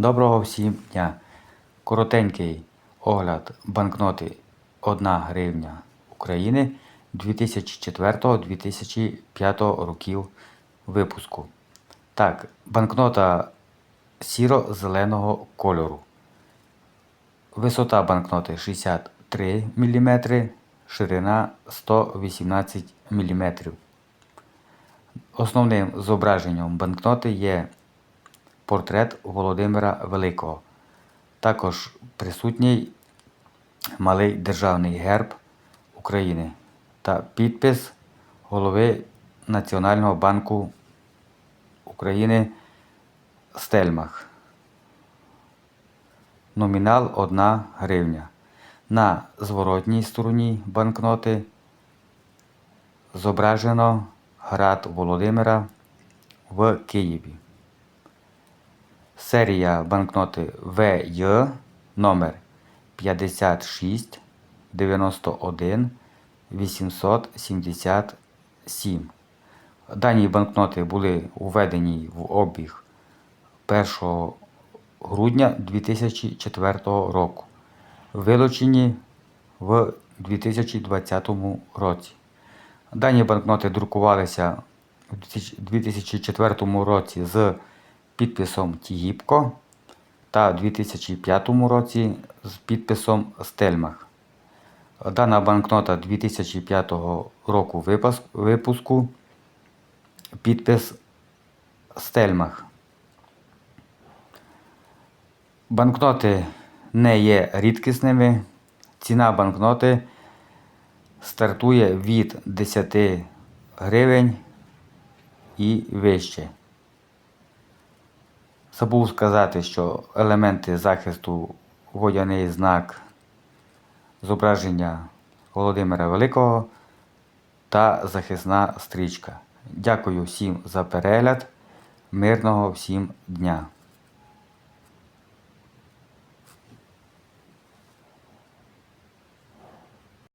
Доброго всім дня! Коротенький огляд банкноти 1 гривня України 2004-2005 років випуску. Так, банкнота сіро-зеленого кольору. Висота банкноти 63 мм, ширина 118 мм. Основним зображенням банкноти є портрет Володимира Великого. Також присутній малий державний герб України та підпис голови Національного банку України Стельмах. Номінал 1 гривня. На зворотній стороні банкноти зображено град Володимира в Києві. Серія банкноти ВЙ номер 56 91 877. Дані банкноти були введені в обіг 1 грудня 2004 року, вилучені в 2020 році. Дані банкноти друкувалися у 2004 році з підписом Тігіпко та у 2005 році з підписом Стельмах. Дана банкнота 2005 року випуску підпис Стельмах. Банкноти не є рідкісними. Ціна банкноти стартує від 10 гривень і вище. Забув сказати, що елементи захисту водяний знак зображення Володимира Великого та захисна стрічка. Дякую всім за перегляд. Мирного всім дня!